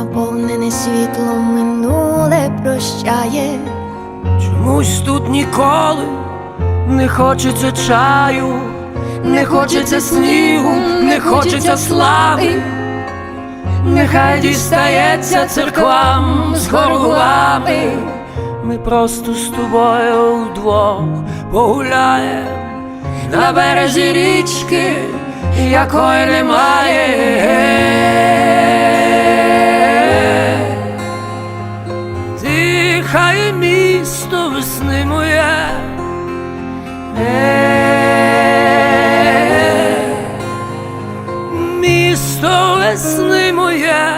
наповнене світлом минуле прощає. Чомусь тут ніколи не хочеться чаю, не хочеться снігу, не хочеться слави. Нехай дістається церквам з хорувами. Ми просто з тобою вдвох погуляєм на березі річки, якої немає. ти, хай місто весни моє. Е, місто весни моє.